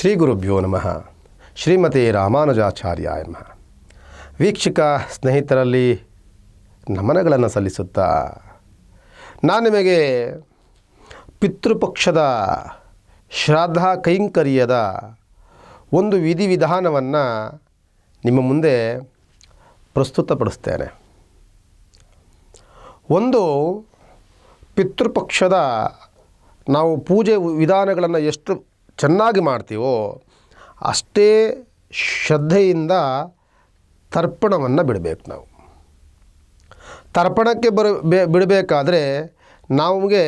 ಶ್ರೀ ಗುರುಭ್ಯೋ ನಮಃ. ಶ್ರೀಮತಿ ರಾಮಾನುಜಾಚಾರ್ಯ ನಮಃ. ವೀಕ್ಷಕ ಸ್ನೇಹಿತರಲ್ಲಿ ನಮನಗಳನ್ನು ಸಲ್ಲಿಸುತ್ತಾ ನಾನು ನಿಮಗೆ ಪಿತೃಪಕ್ಷದ ಶ್ರಾದ್ದ ಕೈಂಕರ್ಯದ ಒಂದು ವಿಧಿವಿಧಾನವನ್ನು ನಿಮ್ಮ ಮುಂದೆ ಪ್ರಸ್ತುತಪಡಿಸ್ತೇನೆ. ಒಂದು, ಪಿತೃಪಕ್ಷದ ನಾವು ಪೂಜೆ ವಿಧಾನಗಳನ್ನು ಎಷ್ಟು ಚೆನ್ನಾಗಿ ಮಾಡ್ತೀವೋ ಅಷ್ಟೇ ಶ್ರದ್ಧೆಯಿಂದ ತರ್ಪಣವನ್ನು ಬಿಡಬೇಕು ನಾವು. ತರ್ಪಣಕ್ಕೆ ಬರ ಬಿಡಬೇಕಾದ್ರೆ ನಮಗೆ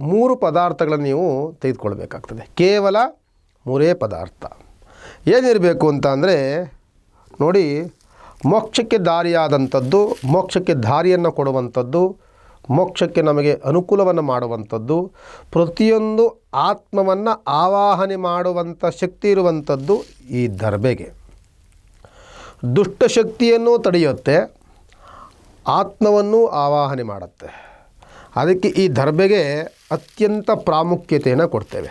ಮೂರು ಪದಾರ್ಥಗಳನ್ನು ನೀವು ತೆಗೆದುಕೊಳ್ಬೇಕಾಗ್ತದೆ. ಕೇವಲ ಮೂರೇ ಪದಾರ್ಥ. ಏನಿರಬೇಕು ಅಂತ ಅಂದರೆ ನೋಡಿ, ಮೋಕ್ಷಕ್ಕೆ ದಾರಿಯಾದಂಥದ್ದು, ಮೋಕ್ಷಕ್ಕೆ ದಾರಿಯನ್ನು ಕೊಡುವಂಥದ್ದು ಮೋಕ್ಷಕ್ಕೆ ನಮಗೆ ಅನುಕೂಲವನ್ನು ಮಾಡುವಂಥದ್ದು, ಪ್ರತಿಯೊಂದು ಆತ್ಮವನ್ನು ಆವಾಹನೆ ಮಾಡುವಂಥ ಶಕ್ತಿ ಇರುವಂಥದ್ದು ಈ ದರ್ಬೆಗೆ ದುಷ್ಟಶಕ್ತಿಯನ್ನು ತಡೆಯುತ್ತೆ, ಆತ್ಮವನ್ನು ಆವಾಹನೆ ಮಾಡುತ್ತೆ. ಅದಕ್ಕೆ ಈ ದರ್ಬೆಗೆ ಅತ್ಯಂತ ಪ್ರಾಮುಖ್ಯತೆಯನ್ನು ಕೊಡ್ತೇವೆ.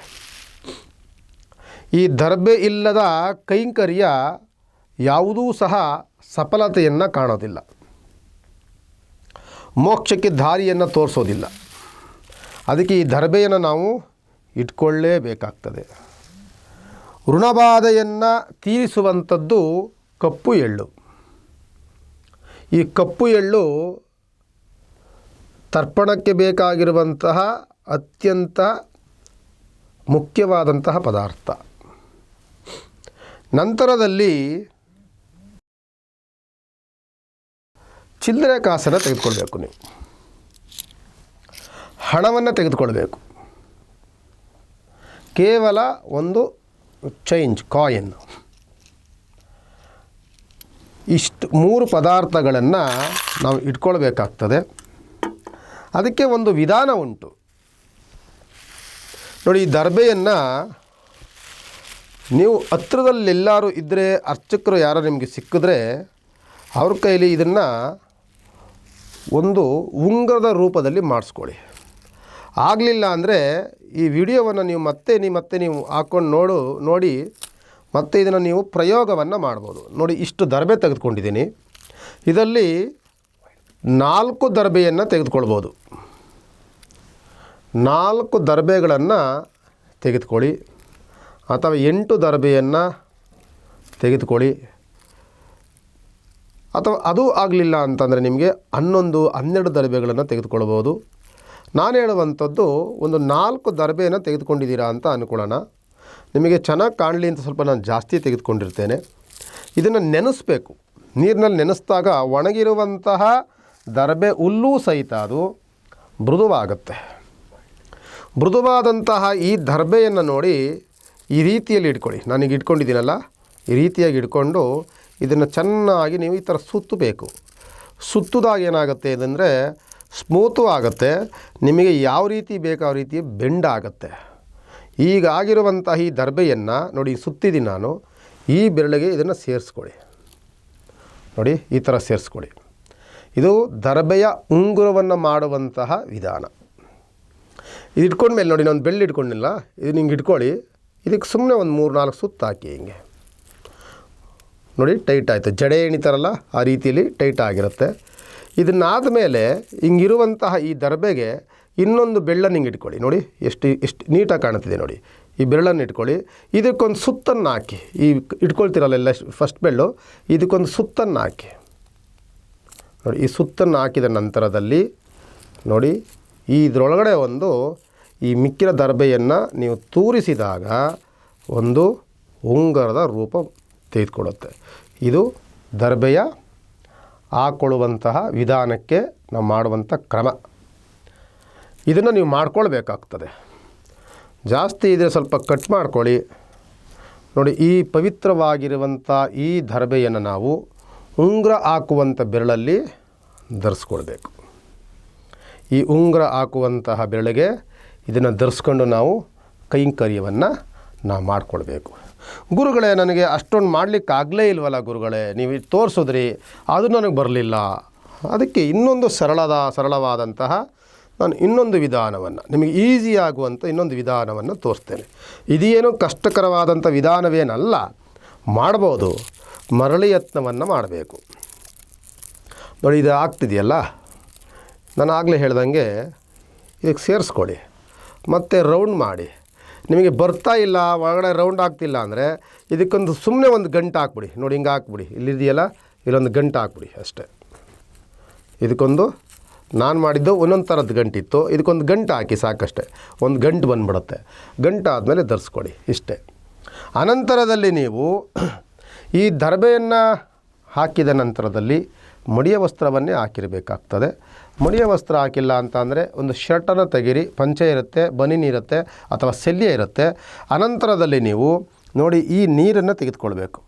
ಈ ದರ್ಬೆ ಇಲ್ಲದ ಕೈಂಕರ್ಯ ಯಾವುದೂ ಸಹ ಸಫಲತೆಯನ್ನು ಕಾಣೋದಿಲ್ಲ. ಮೋಕ್ಷಕ್ಕೆ ದಾರಿಯನ್ನು ತೋರಿಸೋದಿಲ್ಲ. ಅದಕ್ಕೆ ಈ ದರ್ಬೆಯನ್ನು ನಾವು ಇಟ್ಕೊಳ್ಳೇಬೇಕಾಗ್ತದೆ. ಋಣಬಾಧೆಯನ್ನು ತೀರಿಸುವಂಥದ್ದು ಕಪ್ಪು ಎಳ್ಳು. ಈ ಕಪ್ಪು ಎಳ್ಳು ತರ್ಪಣಕ್ಕೆ ಬೇಕಾಗಿರುವಂತಹ ಅತ್ಯಂತ ಮುಖ್ಯವಾದಂತಹ ಪದಾರ್ಥ. ನಂತರದಲ್ಲಿ ಚಿಲ್ಲರೆ ಕಾಸನ್ನು ತೆಗೆದುಕೊಳ್ಬೇಕು ನೀವು. ಹಣವನ್ನು ತೆಗೆದುಕೊಳ್ಬೇಕು. ಕೇವಲ ಒಂದು ಚೇಂಜ್ ಕಾಯಿನ್ ಇಷ್ಟು ಮೂರು ಪದಾರ್ಥಗಳನ್ನು ನಾವು ಇಟ್ಕೊಳ್ಬೇಕಾಗ್ತದೆ. ಅದಕ್ಕೆ ಒಂದು ವಿಧಾನ ಉಂಟು. ನೋಡಿ, ಈ ದರ್ಬೆಯನ್ನು ನೀವು ಹತ್ರದಲ್ಲೆಲ್ಲರೂ ಇದ್ದರೆ ಅರ್ಚಕರು ಯಾರೋ ನಿಮಗೆ ಸಿಕ್ಕಿದ್ರೆ ಅವ್ರ ಕೈಲಿ ಇದನ್ನು ಒಂದು ಉಂಗರದ ರೂಪದಲ್ಲಿ ಮಾಡಿಸ್ಕೊಳ್ಳಿ. ಆಗಲಿಲ್ಲ ಅಂದರೆ ಈ ವಿಡಿಯೋವನ್ನು ನೀವು ಮತ್ತೆ ನೀವು ಮತ್ತೆ ನೀವು ಹಾಕ್ಕೊಂಡು ನೋಡು, ನೋಡಿ, ಮತ್ತೆ ಇದನ್ನು ನೀವು ಪ್ರಯೋಗವನ್ನು ಮಾಡ್ಬೋದು. ನೋಡಿ, ಇಷ್ಟು ದರ್ಬೆ ತೆಗೆದುಕೊಂಡಿದ್ದೀನಿ. ಇದರಲ್ಲಿ ನಾಲ್ಕು ದರ್ಬೆಯನ್ನು ತೆಗೆದುಕೊಳ್ಬೋದು. ನಾಲ್ಕು ದರ್ಬೆಗಳನ್ನು ತೆಗೆದುಕೊಳ್ಳಿ, ಅಥವಾ ಎಂಟು ದರ್ಬೆಯನ್ನು ತೆಗೆದುಕೊಳ್ಳಿ. ಅಥವಾ ಅದು ಆಗಲಿಲ್ಲ ಅಂತಂದರೆ ನಿಮಗೆ ಹನ್ನೊಂದು, ಹನ್ನೆರಡು ದರ್ಬೆಗಳನ್ನು ತೆಗೆದುಕೊಳ್ಬೋದು ನಾನು ಹೇಳುವಂಥದ್ದು ಒಂದು ನಾಲ್ಕು ದರ್ಬೆಯನ್ನು ತೆಗೆದುಕೊಂಡಿದ್ದೀರಾ ಅಂತ ಅಂದ್ಕೊಳ್ಳೋಣ ನಿಮಗೆ ಚೆನ್ನಾಗಿ ಕಾಣಲಿ ಅಂತ ಸ್ವಲ್ಪ ನಾನು ಜಾಸ್ತಿ ತೆಗೆದುಕೊಂಡಿರ್ತೇನೆ. ಇದನ್ನು ನೆನೆಸ್ಬೇಕು. ನೀರಿನಲ್ಲಿ ನೆನೆಸಿದಾಗ ಒಣಗಿರುವಂತಹ ದರ್ಬೆ ಹುಲ್ಲೂ ಸಹಿತ ಅದು ಮೃದುವಾಗುತ್ತೆ. ಮೃದುವಾದಂತಹ ಈ ದರ್ಬೆಯನ್ನು ನೋಡಿ ಈ ರೀತಿಯಲ್ಲಿ ಇಟ್ಕೊಳ್ಳಿ. ನಾನೀಗ ಇಟ್ಕೊಂಡಿದ್ದೀನಲ್ಲ, ಈ ರೀತಿಯಾಗಿ ಇಟ್ಕೊಂಡು ಇದನ್ನು ಚೆನ್ನಾಗಿ ನೀವು ಈ ಥರ ಸುತ್ತಬೇಕು. ಸುತ್ತದಾಗ ಏನಾಗುತ್ತೆ ಇದಂದರೆ ಸ್ಮೂತು ಆಗುತ್ತೆ, ನಿಮಗೆ ಯಾವ ರೀತಿ ಬೇಕು ಆ ರೀತಿ ಬೆಂಡ್ ಆಗುತ್ತೆ. ಈಗ ಆಗಿರುವಂತಹ ಈ ದರ್ಬೆಯನ್ನು ನೋಡಿ ಸುತ್ತಿದ್ದೀನಿ ನಾನು, ಈ ಬೆರಳಿಗೆ ಇದನ್ನು ಸೇರಿಸ್ಕೊಳ್ಳಿ. ನೋಡಿ ಈ ಥರ ಸೇರಿಸ್ಕೊಳ್ಳಿ. ಇದು ದರ್ಬೆಯ ಉಂಗುರವನ್ನು ಮಾಡುವಂತಹ ವಿಧಾನ. ಇದು ಇಟ್ಕೊಂಡ್ಮೇಲೆ ನೋಡಿ ನಾನು ಬೆಳ್ಳಿ ಇಟ್ಕೊಂಡಿಲ್ಲ ಇದು ಹಿಂಗೆ ಇಟ್ಕೊಳ್ಳಿ. ಇದಕ್ಕೆ ಸುಮ್ಮನೆ ಒಂದು ಮೂರು ನಾಲ್ಕು ಸುತ್ತು ಹಾಕಿ ಹಿಂಗೆ. ನೋಡಿ ಟೈಟ್ ಆಯಿತು. ಜಡೆ ಎಣಿತಾರಲ್ಲ, ಆ ರೀತಿಯಲ್ಲಿ ಟೈಟ್ ಆಗಿರುತ್ತೆ. ಇದನ್ನಾದ ಮೇಲೆ ಹಿಂಗಿರುವಂತಹ ಈ ದರ್ಬೆಗೆ ಇನ್ನೊಂದು ಬೆಳ್ಳನ್ನು ಹಿಂಗೆ ಇಟ್ಕೊಳ್ಳಿ. ನೋಡಿ, ಎಷ್ಟು ಎಷ್ಟು ನೀಟಾಗಿ ಕಾಣುತ್ತಿದೆ ನೋಡಿ. ಈ ಬೆರಳನ್ನು ಇಟ್ಕೊಳ್ಳಿ. ಇದಕ್ಕೊಂದು ಸುತ್ತನ್ನು ಹಾಕಿ. ಈ ಇಟ್ಕೊಳ್ತಿರಲ್ಲ ಫಸ್ಟ್ ಬೆಳ್ಳು ಇದಕ್ಕೊಂದು ಸುತ್ತನ್ನು ಹಾಕಿ. ನೋಡಿ, ಈ ಸುತ್ತನ್ನು ಹಾಕಿದ ನಂತರದಲ್ಲಿ ನೋಡಿ, ಈ ಇದರೊಳಗಡೆ ಒಂದು ಈ ಮಿಕ್ಕಿದ ದರ್ಬೆಯನ್ನು ನೀವು ತೂರಿಸಿದಾಗ ಒಂದು ಉಂಗರದ ರೂಪ ತೆಗೆದುಕೊಳ್ಳುತ್ತೆ. ಇದು ದರ್ಬೆಯ ಹಾಕೊಳ್ಳುವಂತಹ ವಿಧಾನಕ್ಕೆ ನಾವು ಮಾಡುವಂಥ ಕ್ರಮ. ಇದನ್ನು ನೀವು ಮಾಡ್ಕೊಳ್ಬೇಕಾಗ್ತದೆ. ಜಾಸ್ತಿ ಇದ್ದರೆ ಸ್ವಲ್ಪ ಕಟ್ ಮಾಡ್ಕೊಳ್ಳಿ. ನೋಡಿ, ಈ ಪವಿತ್ರವಾಗಿರುವಂಥ ಈ ದರ್ಬೆಯನ್ನು ನಾವು ಉಂಗುರ ಹಾಕುವಂಥ ಬೆರಳಲ್ಲಿ ಧರಿಸ್ಕೊಳ್ಬೇಕು. ಈ ಉಂಗುರ ಹಾಕುವಂತಹ ಬೆರಳಿಗೆ ಇದನ್ನು ಧರಿಸ್ಕೊಂಡು ನಾವು ಕೈಂಕರ್ಯವನ್ನು ನಾವು ಮಾಡಿಕೊಳ್ಬೇಕು. ಗುರುಗಳೇ, ನನಗೆ ಅಷ್ಟೊಂದು ಮಾಡಲಿಕ್ಕಾಗಲೇ ಇಲ್ವಲ್ಲ ಗುರುಗಳೇ? ನೀವು ತೋರಿಸಿದ್ರಿ ಅದು ನನಗೆ ಬರಲಿಲ್ಲ. ಅದಕ್ಕೆ ಇನ್ನೊಂದು ಸರಳದ, ಸರಳವಾದಂತಹ ನಾನು ಇನ್ನೊಂದು ವಿಧಾನವನ್ನು, ನಿಮಗೆ ಈಸಿ ಆಗುವಂಥ ಇನ್ನೊಂದು ವಿಧಾನವನ್ನು ತೋರಿಸ್ತೇನೆ. ಇದೇನು ಕಷ್ಟಕರವಾದಂಥ ವಿಧಾನವೇನಲ್ಲ, ಮಾಡ್ಬೋದು, ಮರಳಿ ಯತ್ನವನ್ನು ಮಾಡಬೇಕು. ನೋಡಿ, ಇದು ಆಗ್ತಿದೆಯಲ್ಲ? ನಾನು ಆಗಲೇ ಹೇಳ್ದಂಗೆ ಇದಕ್ಕೆ ಸೇರಿಸ್ಕೊಳ್ಳಿ, ಮತ್ತು ರೌಂಡ್ ಮಾಡಿ. ನಿಮಗೆ ಬರ್ತಾ ಇಲ್ಲ, ಒಳಗಡೆ ರೌಂಡ್ ಆಗ್ತಿಲ್ಲ ಅಂದರೆ ಇದಕ್ಕೊಂದು ಸುಮ್ಮನೆ ಒಂದು ಗಂಟು ಹಾಕ್ಬಿಡಿ. ನೋಡಿ ಹಿಂಗೆ ಹಾಕ್ಬಿಡಿ. ಇಲ್ಲಿದೆಯಲ್ಲ? ಇಲ್ಲೊಂದು ಗಂಟು ಹಾಕ್ಬಿಡಿ ಅಷ್ಟೇ. ಇದಕ್ಕೊಂದು ನಾನು ಮಾಡಿದ್ದು ಒಂದೊಂದು ಥರದ ಗಂಟಿತ್ತು ಇದಕ್ಕೊಂದು ಗಂಟು ಹಾಕಿ ಸಾಕಷ್ಟೆ. ಒಂದು ಗಂಟು ಬಂದ್ಬಿಡುತ್ತೆ. ಗಂಟು ಆದಮೇಲೆ ಧರಿಸ್ಕೊಡಿ ಇಷ್ಟೇ. ಅನಂತರದಲ್ಲಿ ನೀವು ಈ ದರ್ಬೆಯನ್ನು ಹಾಕಿದ ನಂತರದಲ್ಲಿ ಮಡಿಯ ವಸ್ತ್ರವನ್ನೇ ಹಾಕಿರಬೇಕಾಗ್ತದೆ. ಮಡಿಯ ವಸ್ತ್ರ ಹಾಕಿಲ್ಲ ಅಂತ ಅಂದರೆ ಒಂದು ಶರ್ಟನ್ನು ತೆಗೀರಿ, ಪಂಚೆ ಇರುತ್ತೆ ಬನಿನ್ ಇರುತ್ತೆ ಅಥವಾ ಸೆಲ್ಯ ಇರುತ್ತೆ. ಅನಂತರದಲ್ಲಿ ನೀವು ನೋಡಿ ಈ ನೀರನ್ನು ತೆಗೆದುಕೊಳ್ಬೇಕು.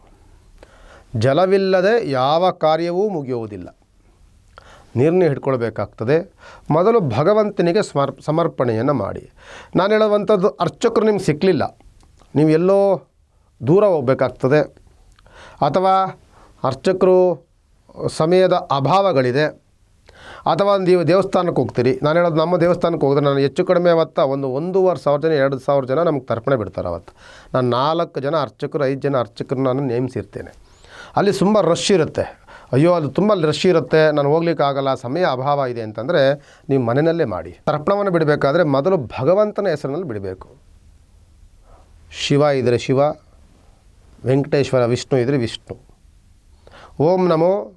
ಜಲವಿಲ್ಲದೆ ಯಾವ ಕಾರ್ಯವೂ ಮುಗಿಯುವುದಿಲ್ಲ. ನೀರನ್ನು ಹಿಡ್ಕೊಳ್ಬೇಕಾಗ್ತದೆ. ಮೊದಲು ಭಗವಂತನಿಗೆ ಸ್ಮರ್, ಸಮರ್ಪಣೆಯನ್ನು ಮಾಡಿ. ನಾನು ಹೇಳುವಂಥದ್ದು ಅರ್ಚಕರು ನಿಮ್ಗೆ ಸಿಕ್ಕಲಿಲ್ಲ ನೀವು ಎಲ್ಲೋ ದೂರ ಹೋಗಬೇಕಾಗ್ತದೆ. ಅಥವಾ ಅರ್ಚಕರು ಸಮಯದ ಅಭಾವಗಳಿದೆ. ಅಥವಾ ನೀವು ದೇವಸ್ಥಾನಕ್ಕೆ ಹೋಗ್ತೀರಿ. ನಾನು ಹೇಳೋದು ನಮ್ಮ ದೇವಸ್ಥಾನಕ್ಕೆ ಹೋಗಿದ್ರೆ ನಾನು ಹೆಚ್ಚು ಕಡಿಮೆ ಅವತ್ತ ಒಂದು ಒಂದೂವರೆ ಸಾವಿರ ಜನ, ಎರಡು ಸಾವಿರ ಜನ ನಮಗೆ ತರ್ಪಣೆ ಬಿಡ್ತಾರೆ ಅವತ್ತು. ನಾನು ನಾಲ್ಕು ಜನ ಅರ್ಚಕರು, ಐದು ಜನ ಅರ್ಚಕರು ನಾನು ನೇಮಿಸಿರ್ತೇನೆ. ಅಲ್ಲಿ ತುಂಬ ರಶ್ ಇರುತ್ತೆ. ಅಯ್ಯೋ, ಅದು ತುಂಬ ರಶ್ ಇರುತ್ತೆ. ನಾನು ಹೋಗ್ಲಿಕ್ಕಾಗಲ್ಲ ಸಮಯ ಅಭಾವ ಇದೆ ಅಂತಂದರೆ ನೀವು ಮನೆಯಲ್ಲೇ ಮಾಡಿ. ತರ್ಪಣವನ್ನು ಬಿಡಬೇಕಾದ್ರೆ ಮೊದಲು ಭಗವಂತನ ಹೆಸರಿನಲ್ಲಿ ಬಿಡಬೇಕು. ಶಿವ ಇದ್ದರೆ ಶಿವ, ವೆಂಕಟೇಶ್ವರ ವಿಷ್ಣು ಇದ್ದರೆ ವಿಷ್ಣು. ಓಂ ನಮೋ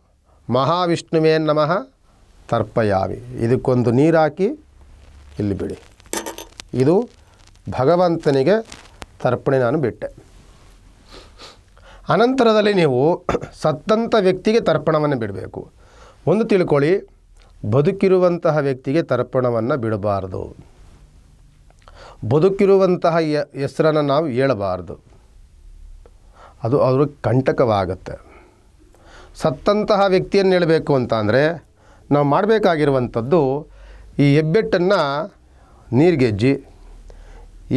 ಮಹಾವಿಷ್ಣುವೇ ನಮಃ, ತರ್ಪಯಾಮಿ. ಇದಕ್ಕೊಂದು ನೀರಾಕಿ, ಇಲ್ಲಿ ಬಿಡಿ. ಇದು ಭಗವಂತನಿಗೆ ತರ್ಪಣೆ ನಾನು ಬಿಟ್ಟೆ. ಅನಂತರದಲ್ಲಿ ನೀವು ಸತ್ತಂಥ ವ್ಯಕ್ತಿಗೆ ತರ್ಪಣವನ್ನು ಬಿಡಬೇಕು. ಒಂದು ತಿಳ್ಕೊಳ್ಳಿ, ಬದುಕಿರುವಂತಹ ವ್ಯಕ್ತಿಗೆ ತರ್ಪಣವನ್ನು ಬಿಡಬಾರ್ದು. ಬದುಕಿರುವಂತಹ ಹೆಸರನ್ನು ನಾವು ಹೇಳಬಾರ್ದು. ಅದು ಅವ್ರಿಗೆ ಕಂಟಕವಾಗುತ್ತೆ. ಸತ್ತಂತಹ ವ್ಯಕ್ತಿಯನ್ನು ಹೇಳಬೇಕು ಅಂತ ಅಂದರೆ ನಾವು ಮಾಡಬೇಕಾಗಿರುವಂಥದ್ದು ಈ ಹೆಬ್ಬೆಟ್ಟನ್ನು ನೀರಿಗೆಜ್ಜಿ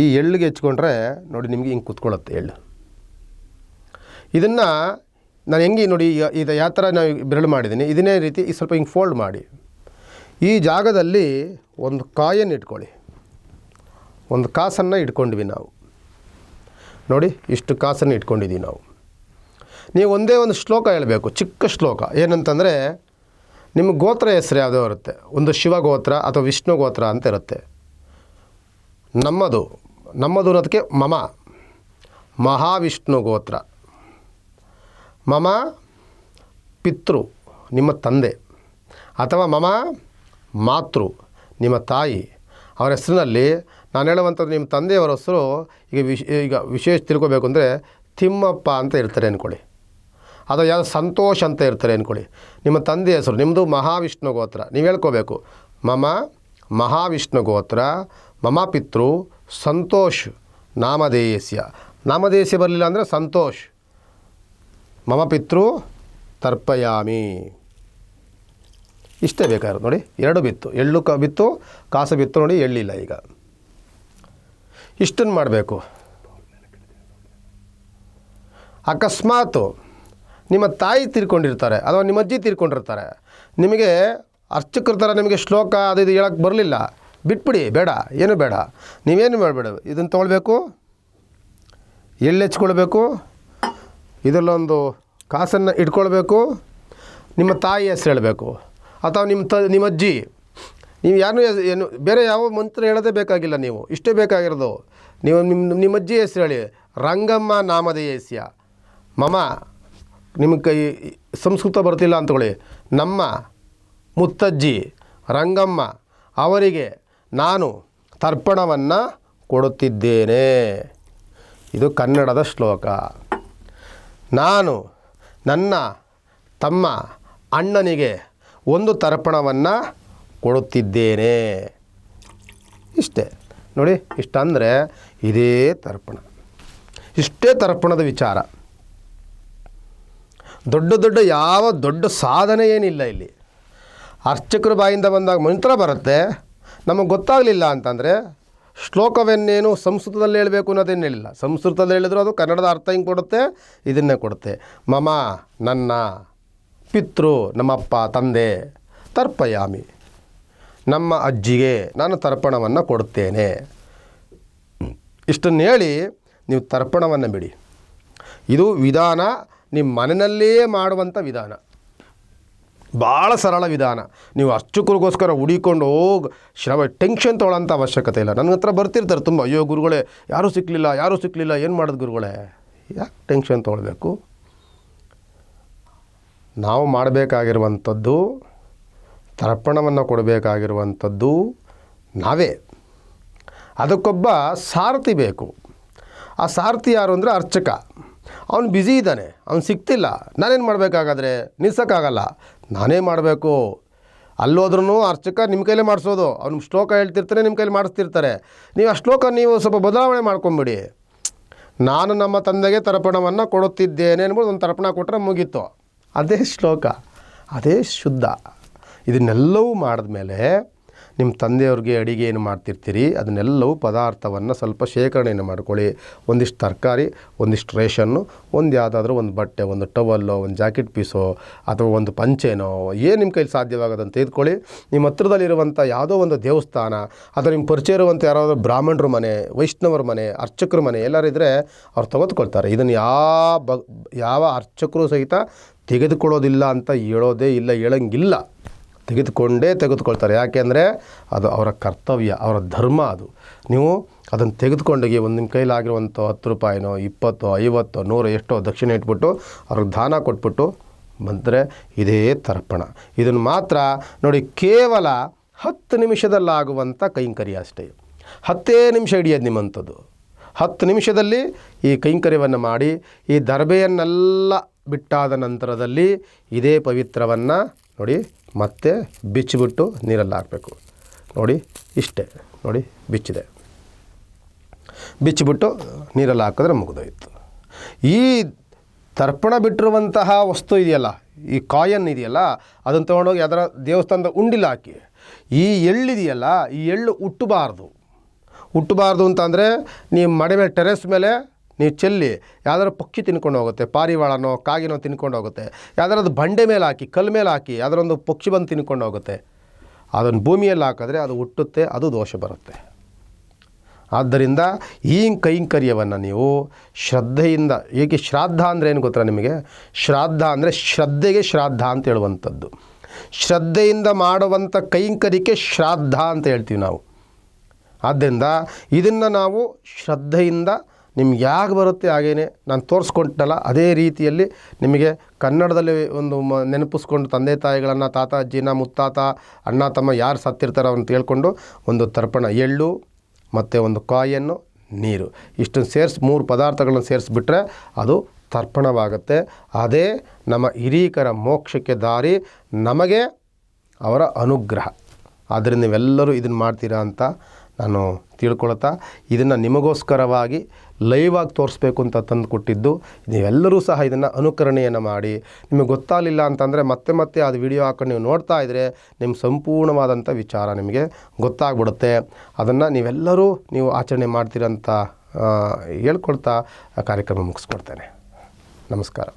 ಈ ಎಳ್ಳಿಗೆ ಹೆಚ್ಕೊಂಡ್ರೆ ನೋಡಿ ನಿಮಗೆ ಹಿಂಗೆ ಕುತ್ಕೊಳ್ಳುತ್ತೆ ಎಳ್ಳು. ಇದನ್ನು ನಾನು ಹೆಂಗೆ ನೋಡಿ ಇದು ಯಾವ ಥರ ನಾವು ಬೆರಳು ಮಾಡಿದ್ದೀನಿ, ಇದನ್ನೇ ರೀತಿ ಈ ಸ್ವಲ್ಪ ಹಿಂಗೆ ಫೋಲ್ಡ್ ಮಾಡಿ. ಈ ಜಾಗದಲ್ಲಿ ಒಂದು ಕಾಯನ್ನು ಇಟ್ಕೊಳ್ಳಿ. ಒಂದು ಕಾಸನ್ನು ಇಟ್ಕೊಂಡ್ವಿ ನಾವು. ನೋಡಿ ಇಷ್ಟು ಕಾಸನ್ನು ಇಟ್ಕೊಂಡಿದ್ದೀವಿ ನಾವು. ನೀವು ಒಂದೇ ಒಂದು ಶ್ಲೋಕ ಹೇಳಬೇಕು, ಚಿಕ್ಕ ಶ್ಲೋಕ. ಏನಂತಂದರೆ ನಿಮ್ಮ ಗೋತ್ರ ಹೆಸರು ಯಾವುದೋ ಇರುತ್ತೆ. ಒಂದು ಶಿವ ಗೋತ್ರ ಅಥವಾ ವಿಷ್ಣು ಗೋತ್ರ ಅಂತ ಇರುತ್ತೆ. ನಮ್ಮದು ನಮ್ಮದು ಅನ್ನೋದಕ್ಕೆ ಮಮ. ಮಹಾವಿಷ್ಣು ಗೋತ್ರ. ಮಮ ಪಿತೃ, ನಿಮ್ಮ ತಂದೆ. ಅಥವಾ ಮಮ ಮಾತೃ, ನಿಮ್ಮ ತಾಯಿ. ಅವರ ಹೆಸರಿನಲ್ಲಿ ನಾನು ಹೇಳುವಂಥದ್ದು ನಿಮ್ಮ ತಂದೆಯವರ ಹೆಸರು ಈಗ ವಿಶ್, ಈಗ ವಿಶೇಷ ತಿಳ್ಕೊಬೇಕು ಅಂದರೆ ತಿಮ್ಮಪ್ಪ ಅಂತ ಇರ್ತಾರೆ ಅಂದ್ಕೊಳ್ಳಿ. ಅಥವಾ ಯಾವುದು ಸಂತೋಷ್ ಅಂತ ಇರ್ತಾರೆ ಅಂದ್ಕೊಳ್ಳಿ ನಿಮ್ಮ ತಂದೆ ಹೆಸರು ನಿಮ್ಮದು ಮಹಾವಿಷ್ಣು ಗೋತ್ರ, ನೀವು ಹೇಳ್ಕೋಬೇಕು. ಮಮ, ಮಹಾವಿಷ್ಣು ಗೋತ್ರ, ಮಮ ಪಿತೃ, ಸಂತೋಷ್, ನಾಮಧೇಯಸ್ಯ. ನಾಮಧೇಯಸ್ಯ ಬರಲಿಲ್ಲ ಅಂದರೆ ಸಂತೋಷ್. ಮಮ ಪಿತೃ, ತರ್ಪಯಾಮಿ. ಇಷ್ಟೇ ಬೇಕಾದ್ರೆ ನೋಡಿ. ಎರಡು ಬಿತ್ತು. ಎಳ್ಳು ಕ ಬಿತ್ತು, ಕಾಸು ಬಿತ್ತು ನೋಡಿ ಎಳ್ಳಿಲ್ಲ ಈಗ. ಇಷ್ಟನ್ನು ಮಾಡಬೇಕು. ಅಕಸ್ಮಾತು ನಿಮ್ಮ ತಾಯಿ ತೀರ್ಕೊಂಡಿರ್ತಾರೆ ಅಥವಾ ನಿಮ್ಮ ಅಜ್ಜಿ ತೀರ್ಕೊಂಡಿರ್ತಾರೆ. ನಿಮಗೆ ಅರ್ಚಕರ ಥರ ನಿಮಗೆ ಶ್ಲೋಕ ಅದು ಇದು ಹೇಳಕ್ಕೆ ಬರಲಿಲ್ಲ. ಬಿಟ್ಬಿಡಿ, ಬೇಡ, ಏನು ಬೇಡ. ನೀವೇನು ಮಾಡಬೇಡ, ಇದನ್ನು ತೊಗೊಳ್ಬೇಕು, ಎಳ್ಳು ಹೆಚ್ಕೊಳ್ಬೇಕು, ಇದರಲ್ಲೊಂದು ಕಾಸನ್ನು ಇಟ್ಕೊಳ್ಬೇಕು, ನಿಮ್ಮ ತಾಯಿ ಹೆಸರು ಹೇಳಬೇಕು, ಅಥವಾ ನಿಮ್ಮ ತ, ನಿಮ್ಮ ಅಜ್ಜಿ. ನೀವು ಯಾರು ಏನು, ಬೇರೆ ಯಾವ ಮಂತ್ರ ಹೇಳೋದೇ ಬೇಕಾಗಿಲ್ಲ ನೀವು, ಇಷ್ಟೇ ಬೇಕಾಗಿರೋದು. ನೀವು ನಿಮ್ಮ ನಿಮ್ಮ ಅಜ್ಜಿ ಹೆಸರು ಹೇಳಿ, ರಂಗಮ್ಮ ನಾಮಧೇಯಸ್ಯ ಮಮ ನಿಮಗೆ ಕೈ ಸಂಸ್ಕೃತ ಬರ್ತಿಲ್ಲ ಅಂತಕೊಳ್ಳಿ. ನಮ್ಮ ಮುತ್ತಜ್ಜಿ ರಂಗಮ್ಮ ಅವರಿಗೆ ನಾನು ತರ್ಪಣವನ್ನು ಕೊಡುತ್ತಿದ್ದೇನೆ. ಇದು ಕನ್ನಡದ ಶ್ಲೋಕ. ನಾನು ನನ್ನ ತಮ್ಮ ಅಣ್ಣನಿಗೆ ಒಂದು ತರ್ಪಣವನ್ನು ಕೊಡುತ್ತಿದ್ದೇನೆ. ಇಷ್ಟೇ. ನೋಡಿ, ಇಷ್ಟಂದರೆ ಇದೇ ತರ್ಪಣ. ಇಷ್ಟೇ ತರ್ಪಣದ ವಿಚಾರ. ದೊಡ್ಡ ದೊಡ್ಡ ಯಾವ ದೊಡ್ಡ ಸಾಧನೆ ಏನಿಲ್ಲ ಇಲ್ಲಿ. ಅರ್ಚಕರ ಬಾಯಿಂದ ಬಂದಾಗ ಮಂತ್ರ ಬರುತ್ತೆ. ನಮಗೆ ಗೊತ್ತಾಗಲಿಲ್ಲ ಅಂತಂದರೆ ಶ್ಲೋಕವನ್ನೇನು ಸಂಸ್ಕೃತದಲ್ಲಿ ಹೇಳಬೇಕು ಅನ್ನೋದೇನು ಹೇಳಿಲ್ಲ. ಸಂಸ್ಕೃತದಲ್ಲಿ ಹೇಳಿದ್ರು ಅದು ಕನ್ನಡದ ಅರ್ಥ ಹಿಂಗೆ ಕೊಡುತ್ತೆ, ಇದನ್ನೇ ಕೊಡುತ್ತೆ. ಮಮ, ನನ್ನ, ಪಿತೃ, ನಮ್ಮಪ್ಪ, ತಂದೆ, ತರ್ಪಯಾಮಿ. ನಮ್ಮ ಅಜ್ಜಿಗೆ ನಾನು ತರ್ಪಣವನ್ನು ಕೊಡುತ್ತೇನೆ ಇಷ್ಟನ್ನು ಹೇಳಿ ನೀವು ತರ್ಪಣವನ್ನು ಬಿಡಿ. ಇದು ವಿಧಾನ ನಿಮ್ಮ ಮನೆಯಲ್ಲೇ ಮಾಡುವಂಥ ವಿಧಾನ. ಭಾಳ ಸರಳ ವಿಧಾನ. ನೀವು ಅರ್ಚಕರಿಗೋಸ್ಕರ ಹುಡಿಕೊಂಡು ಹೋಗಿ ಶ್ರಮ ಟೆನ್ಷನ್ ತೊಗೊಳ್ಳೋಂಥ ಅವಶ್ಯಕತೆ ಇಲ್ಲ. ನನ್ನ ಹತ್ರ ಬರ್ತಿರ್ತಾರೆ ತುಂಬ, ಅಯ್ಯೋ ಗುರುಗಳೇ, ಯಾರೂ ಸಿಕ್ಕಲಿಲ್ಲ ಯಾರೂ ಸಿಕ್ಕಲಿಲ್ಲ ಏನು ಮಾಡೋದು ಗುರುಗಳೇ? ಯಾಕೆ ಟೆನ್ಷನ್ ತೊಗೊಳ್ಬೇಕು? ನಾವು ಮಾಡಬೇಕಾಗಿರುವಂಥದ್ದು, ತರ್ಪಣವನ್ನು ಕೊಡಬೇಕಾಗಿರುವಂಥದ್ದು ನಾವೇ. ಅದಕ್ಕೊಬ್ಬ ಸಾರಥಿ ಬೇಕು. ಆ ಸಾರಥಿ ಯಾರು ಅಂದರೆ ಅರ್ಚಕ. ಅವನು ಬ್ಯುಸಿ ಇದ್ದಾನೆ, ಅವ್ನು ಸಿಗ್ತಿಲ್ಲ. ನಾನೇನು ಮಾಡಬೇಕಾಗಾದ್ರೆ? ನಿಲ್ಸೋಕ್ಕಾಗಲ್ಲ. ನಾನೇ ಮಾಡಬೇಕು. ಅಲ್ಲೋದ್ರೂ ಅರ್ಚಕ ನಿಮ್ಮ ಕೈಲೇ ಮಾಡಿಸೋದು. ಅವ್ನು ಶ್ಲೋಕ ಹೇಳ್ತಿರ್ತಾನೆ ನಿಮ್ಮ ಕೈಲಿ ಮಾಡಿಸ್ತಿರ್ತಾರೆ. ನೀವು ಆ ಶ್ಲೋಕ ನೀವು ಸ್ವಲ್ಪ ಬದಲಾವಣೆ ಮಾಡ್ಕೊಂಬಿಡಿ. ನಾನು ನಮ್ಮ ತಂದೆಗೆ ತರ್ಪಣವನ್ನು ಕೊಡುತ್ತಿದ್ದೇನೆ ಅನ್ಬೋದು ಒಂದು ತರ್ಪಣ ಕೊಟ್ಟರೆ ಮುಗೀತು. ಅದೇ ಶ್ಲೋಕ. ಅದೇ ಶುದ್ಧ. ಇದನ್ನೆಲ್ಲವೂ ಮಾಡಿದ್ಮೇಲೆ ನಿಮ್ಮ ತಂದೆಯವ್ರಿಗೆ ಅಡಿಗೆ ಏನು ಮಾಡ್ತಿರ್ತೀರಿ? ಅದನ್ನೆಲ್ಲವೂ ಪದಾರ್ಥವನ್ನು ಸ್ವಲ್ಪ ಶೇಖರಣೆಯನ್ನು ಮಾಡ್ಕೊಳ್ಳಿ. ಒಂದಿಷ್ಟು ತರಕಾರಿ, ಒಂದಿಷ್ಟು ರೇಷನ್ನು, ಒಂದು ಯಾವುದಾದ್ರೂ ಒಂದು ಬಟ್ಟೆ, ಒಂದು ಟವಲ್ಲೋ ಒಂದು ಜಾಕೆಟ್ ಪೀಸೋ, ಅಥವಾ ಒಂದು ಪಂಚೆನೋ, ಏನು ನಿಮ್ಮ ಕೈಲಿ ಸಾಧ್ಯವಾಗದಂತ ತೆಗೆದುಕೊಳ್ಳಿ. ನಿಮ್ಮ ಹತ್ರದಲ್ಲಿರುವಂಥ ಯಾವುದೋ ಒಂದು ದೇವಸ್ಥಾನ, ಅಥವಾ ನಿಮ್ಮ ಪರಿಚಯ ಇರುವಂಥ ಯಾರಾದರೂ ಬ್ರಾಹ್ಮಣರ ಮನೆ, ವೈಷ್ಣವರ ಮನೆ, ಅರ್ಚಕರ ಮನೆ, ಎಲ್ಲರೂ ಇದ್ದರೆ ಅವ್ರು ತೆಗೆದುಕೊಳ್ತಾರೆ ಇದನ್ನು ಯಾವ ಯಾವ ಅರ್ಚಕರು ಸಹಿತ ತೆಗೆದುಕೊಳ್ಳೋದಿಲ್ಲ ಅಂತ ಹೇಳೋದೇ ಇಲ್ಲ, ಹೇಳಂಗಿಲ್ಲ. ತೆಗೆದುಕೊಂಡೇ ತೆಗೆದುಕೊಳ್ತಾರೆ. ಯಾಕೆಂದರೆ ಅದು ಅವರ ಕರ್ತವ್ಯ, ಅವರ ಧರ್ಮ ಅದು. ನೀವು ಅದನ್ನು ತೆಗೆದುಕೊಂಡೋಗಿ ಒಂದು ನಿಮ್ಮ ಕೈಲಾಗಿರುವಂಥ ಹತ್ತು ರೂಪಾಯಿನೋ, ಇಪ್ಪತ್ತೋ, ಐವತ್ತೋ, ನೂರು ಎಷ್ಟೋ ದಕ್ಷಿಣ ಇಟ್ಬಿಟ್ಟು ಅವ್ರಿಗೆ ದಾನ ಕೊಟ್ಬಿಟ್ಟು ಬಂದರೆ ಇದೇ ತರ್ಪಣ. ಇದನ್ನು ಮಾತ್ರ ನೋಡಿ ಕೇವಲ ಹತ್ತು ನಿಮಿಷದಲ್ಲಾಗುವಂಥ ಕೈಂಕರಿ ಅಷ್ಟೇ. ಹತ್ತೇ ನಿಮಿಷ ಹಿಡಿಯೋದು ನಿಮ್ಮಂಥದ್ದು. ಹತ್ತು ನಿಮಿಷದಲ್ಲಿ ಈ ಕೈಂಕರ್ಯವನ್ನು ಮಾಡಿ, ಈ ದರ್ಬೆಯನ್ನೆಲ್ಲ ಬಿಟ್ಟಾದ ನಂತರದಲ್ಲಿ ಇದೇ ಪವಿತ್ರವನ್ನು ನೋಡಿ, ಮತ್ತೆ ಬಿಚ್ಚಿಬಿಟ್ಟು ನೀರಲ್ಲಿ ಹಾಕಬೇಕು. ನೋಡಿ, ಇಷ್ಟೇ. ನೋಡಿ, ಬಿಚ್ಚಿದೆ. ಬಿಚ್ಚಿಬಿಟ್ಟು ನೀರಲ್ಲಿ ಹಾಕಿದ್ರೆ ಮುಗಿದೋಯ್ತು. ಈ ತರ್ಪಣ ಬಿಟ್ಟಿರುವಂತಹ ವಸ್ತು ಇದೆಯಲ್ಲ, ಈ ಕಾಯನ್ ಇದೆಯಲ್ಲ, ಅದನ್ನು ತೊಗೊಂಡೋಗಿ ಅದರ ದೇವಸ್ಥಾನದ ಉಂಡಿಲ್ಲ ಹಾಕಿ. ಈ ಎಳ್ಳಿದೆಯಲ್ಲ ಈ ಎಳ್ಳು ಹುಟ್ಟಬಾರ್ದು ಹುಟ್ಟಬಾರ್ದು ಅಂತಂದರೆ ನೀವು ಮಡವೆ ಟೆರೆಸ್ ಮೇಲೆ ನೀವು ಚೆಲ್ಲಿ ಯಾವ್ದಾರು ಪಕ್ಷಿ ತಿನ್ಕೊಂಡು ಹೋಗುತ್ತೆ, ಪಾರಿವಾಳನೋ, ಕಾಗಿನೋ ತಿನ್ಕೊಂಡು ಹೋಗುತ್ತೆ ಅದು ಬಂಡೆ ಮೇಲೆ ಹಾಕಿ, ಕಲ್ಲು ಮೇಲೆ ಹಾಕಿ, ಯಾವ್ದಾರೊಂದು ಪಕ್ಷಿ ಬಂದು ತಿನ್ಕೊಂಡು ಹೋಗುತ್ತೆ, ಅದನ್ನು ಭೂಮಿಯಲ್ಲಿ ಹಾಕಿದ್ರೆ ಅದು ಹುಟ್ಟುತ್ತೆ, ಅದು ದೋಷ ಬರುತ್ತೆ. ಆದ್ದರಿಂದ ಈ ಕೈಂಕರ್ಯವನ್ನು ನೀವು ಶ್ರದ್ಧೆಯಿಂದ, ಏಕೆ ಶ್ರಾದ್ದ ಅಂದರೆ ಏನು ಗೊತ್ತಾ ನಿಮಗೆ? ಶ್ರಾದ್ದ ಅಂದರೆ ಶ್ರದ್ಧೆಗೆ ಶ್ರಾದ್ದ ಅಂತ ಹೇಳುವಂಥದ್ದು. ಶ್ರದ್ಧೆಯಿಂದ ಮಾಡುವಂಥ ಕೈಂಕರಿಕೆ ಶ್ರಾದ್ದ ಅಂತ ಹೇಳ್ತೀವಿ ನಾವು. ಆದ್ದರಿಂದ ಇದನ್ನು ನಾವು ಶ್ರದ್ಧೆಯಿಂದ ನಿಮ್ಗೆ ಯಾಕೆ ಬರುತ್ತೆ ಹಾಗೇನೆ ನಾನು ತೋರಿಸ್ಕೊಟ್ಟಲ್ಲ ಅದೇ ರೀತಿಯಲ್ಲಿ ನಿಮಗೆ ಕನ್ನಡದಲ್ಲಿ ಒಂದು ಮ ನೆನಪಿಸ್ಕೊಂಡು ತಂದೆ ತಾಯಿಗಳನ್ನು, ತಾತ, ಅಜ್ಜಿನ, ಮುತ್ತಾತ, ಅಣ್ಣ, ತಮ್ಮ ಯಾರು ಸತ್ತಿರ್ತಾರೋ ಅಂತ ಹೇಳ್ಕೊಂಡು ಒಂದು ತರ್ಪಣ ಎಳ್ಳು ಮತ್ತು ಒಂದು ಕಾಯನ್ನು ನೀರು. ಇಷ್ಟನ್ನು ಸೇರಿಸಿ ಮೂರು ಪದಾರ್ಥಗಳನ್ನು ಸೇರಿಸ್ಬಿಟ್ರೆ ಅದು ತರ್ಪಣವಾಗುತ್ತೆ. ಅದೇ ನಮ್ಮ ಹಿರೀಕರ ಮೋಕ್ಷಕ್ಕೆ ದಾರಿ ನಮಗೆ ಅವರ ಅನುಗ್ರಹ. ಆದ್ದರಿಂದ ನೀವೆಲ್ಲರೂ ಇದನ್ನು ಮಾಡ್ತೀರಾ ಅಂತ ನಾನು ತಿಳ್ಕೊಳ್ತಾ ಇದನ್ನು ನಿಮಗೋಸ್ಕರವಾಗಿ ಲೈವ್ ಆಗಿ ತೋರಿಸ್ಬೇಕು ಅಂತ ತಂದು ಕೊಟ್ಟಿದ್ದು, ನೀವೆಲ್ಲರೂ ಸಹ ಇದನ್ನು ಅನುಕರಣೆಯನ್ನು ಮಾಡಿ. ನಿಮಗೆ ಗೊತ್ತಾಗಲಿಲ್ಲ ಅಂತಂದರೆ ಮತ್ತೆ ಮತ್ತೆ ಅದು ವಿಡಿಯೋ ಹಾಕೊಂಡು ನೀವು ನೋಡ್ತಾ ಇದ್ದರೆ ನಿಮ್ಮ ಸಂಪೂರ್ಣವಾದಂಥ ವಿಚಾರ ನಿಮಗೆ ಗೊತ್ತಾಗ್ಬಿಡುತ್ತೆ. ಅದನ್ನು ನೀವೆಲ್ಲರೂ ನೀವು ಆಚರಣೆ ಮಾಡ್ತೀರಂತ ಹೇಳ್ಕೊಳ್ತಾ ಕಾರ್ಯಕ್ರಮ ಮುಗಿಸ್ಕೊಡ್ತೇನೆ. ನಮಸ್ಕಾರ.